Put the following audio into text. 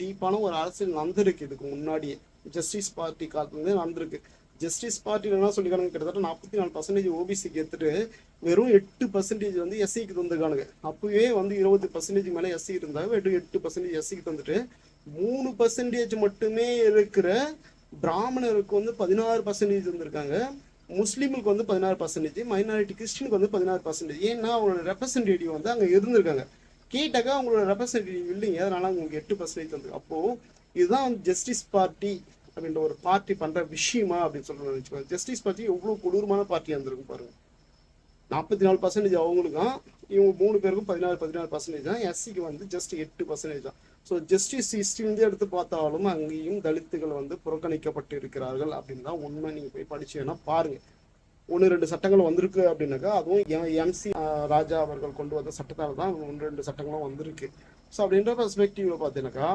டீப்பான ஒரு அரசியல் நடந்திருக்கு. இதுக்கு முன்னாடியே ஜஸ்டிஸ் பார்ட்டி காலத்துலேருந்து நடந்திருக்கு. ஜஸ்டிஸ் பார்ட்டியில் என்ன சொல்லிக்கானுங்க கிட்டத்தட்ட நாற்பத்தி நாலு பர்சன்டேஜ் ஓபிசிக்கு எடுத்துட்டு வெறும் எட்டு பர்சன்டேஜ் வந்து எஸ்சிக்கு தந்துருக்கானுங்க. அப்பவே வந்து இருபது பர்சன்டேஜ் மேலே எஸ்சி இருந்தாங்க. வெறும் எட்டு பர்சன்டேஜ் எஸ்சிக்கு தந்துட்டு மூணு பர்சன்டேஜ் மட்டுமே இருக்கிற பிராமணருக்கு வந்து பதினாறு பர்சன்டேஜ் வந்திருக்காங்க முஸ்லீமுக்கு வந்து பதினாறு பர்சன்டேஜ் மைனாரிட்டி கிறிஸ்டினுக்கு வந்து பதினாறு பர்சன்டேஜ் ஏன்னா அவங்களோட ரெப்ரசன்டேட்டிவ் வந்து அங்கே இருந்திருக்காங்க. கேட்டாக்கா அவங்களோட ரெப்ரசன்டேட்டிவ் இல்லைங்க அதனால உங்களுக்கு எட்டு பர்சன்டேஜ் வந்து அப்போ இதுதான் வந்து ஜஸ்டிஸ் பார்ட்டி அப்படின்ற ஒரு பார்ட்டி பண்ற விஷயமா அப்படின்னு சொல்றது வச்சுக்கோங்க ஜஸ்டிஸ் பார்ட்டி எவ்வளவு கொடூரமான பார்ட்டியா இருந்திருக்கும் பாருங்க. நாற்பத்தி நாலு பர்சன்டேஜ் அவங்களுக்கும் இவங்க மூணு பேருக்கும் பதினாறு பதினாறு பர்சன்டேஜ் தான். எஸ்சிக்கு வந்து ஜஸ்ட் எட்டு பர்சன்டேஜ் தான். ஸோ ஜஸ்டிஸ் ஹிஸ்ட்ரிலேருந்து எடுத்து பார்த்தாலும் அங்கேயும் தலித்துகள் வந்து புறக்கணிக்கப்பட்டு இருக்கிறார்கள் அப்படின்னு தான் உண்மை. நீங்கள் போய் படிச்சீங்கன்னா பாருங்கள் ஒன்று ரெண்டு சட்டங்கள் வந்திருக்கு அப்படின்னாக்கா அதுவும் எம்சி ராஜா அவர்கள் கொண்டு வந்த சட்டத்தால் தான் ஒன்று ரெண்டு சட்டங்களும் வந்திருக்கு. ஸோ அப்படின்ற பெர்ஸ்பெக்டிவ்ல பார்த்தீங்கன்னாக்கா